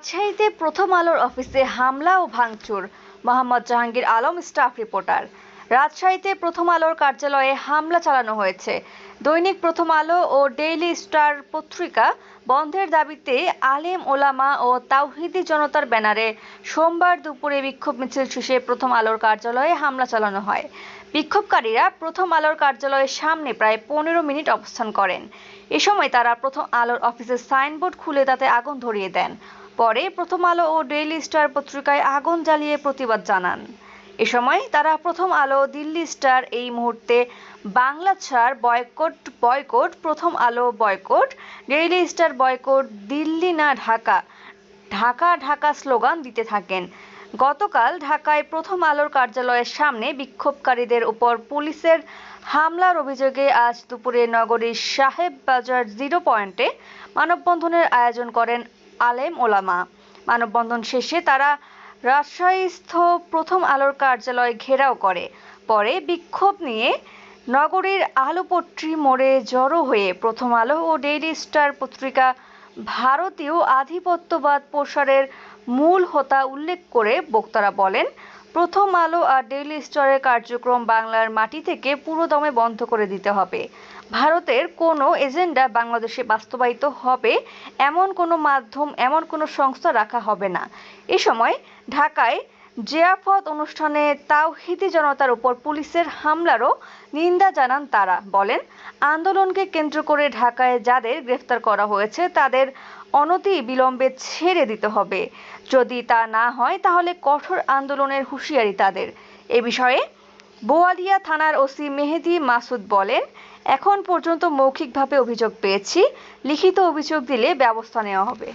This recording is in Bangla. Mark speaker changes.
Speaker 1: রাজশাহীতে প্রথম আলোর অফিসে হামলা ও ভাঙচুর। Mohammad Jahangir Alam, staff reporter. রাজশাহীতে প্রথম আলোর কার্যালয়ে হামলা চালানো হয়েছে। দৈনিক প্রথম আলো ও ডেইলি স্টার পত্রিকা বন্ধের দাবিতে আলেম ওলামা ও তাওহিদি জনতার ব্যানারে সোমবার দুপুরে বিক্ষোভ মিছিল শেষে প্রথম আলোর কার্যালয়ে হামলা চালানো হয়। বিক্ষোভকারীরা প্রথম আলোর কার্যালয়ের সামনে প্রায় পনেরো মিনিট অবস্থান করেন। এ সময় তারা প্রথম আলোর অফিসের সাইনবোর্ড খুলে তাতে আগুন ধরিয়ে দেন। পরে প্রথম আলো ও ডেইলি স্টার পত্রিকায় আগুন জ্বালিয়ে প্রতিবাদ জানান। এ সময় তারা প্রথম আলো দিল্লি স্টার এই মুহূর্তে বাংলা ছাড় boycott boycott, Prothom Alo boycott, Daily Star boycott, Delhi না ঢাকা ঢাকা ঢাকা স্লোগান দিতে থাকেন। গতকাল ঢাকায় প্রথম আলোর কার্যালয়ের সামনে বিক্ষোভকারীদের উপর পুলিশের হামলার অভিযোগে আজ দুপুরে নগরীর সাহেব বাজার জিরো পয়েন্টে মানববন্ধনের আয়োজন করেন আলেম ওলামা। মানববন্ধন শেষে তারা রাজশাহীস্থ প্রথম আলোর কার্যালয় ঘেরাও করে। পরে বিক্ষোভ নিয়ে নগরীর আলোপট্রি মোড়ে জড়ো হয়ে প্রথম আলো ও ডেইলি স্টার পত্রিকা ভারতীয় আধিপত্যবাদ প্রসারের মূল হোতা উল্লেখ করে বক্তারা বলেন প্রথম আলো আর ডেইলি স্টারের কার্যক্রম বাংলার মাটি থেকে পুরোদমে বন্ধ করে দিতে হবে। ভারতের কোনো এজেন্ডা বাংলাদেশে বাস্তবায়িত হবে, এমন কোনো মাধ্যম, এমন কোনো সংস্থা রাখা হবে না। এ সময় ঢাকায় জিয়াফত অনুষ্ঠানে তাওহিদি জনতার উপর পুলিশের হামলারও নিন্দা জানান তারা। বলেন, আন্দোলনকে কেন্দ্র করে ঢাকায় যাদের গ্রেফতার করা হয়েছে, তাদের অনতি বিলম্বে ছেড়ে দিতে হবে। যদি তা না হয়, তাহলে কঠোর আন্দোলনের হুঁশিয়ারি তাদের। এ বিষয়ে বোয়ালিয়া থানার ওসি মেহেদি মাসুদ বলেন, এখন পর্যন্ত মৌখিকভাবে অভিযোগ পেয়েছি, লিখিত অভিযোগ দিলে ব্যবস্থা নেওয়া হবে।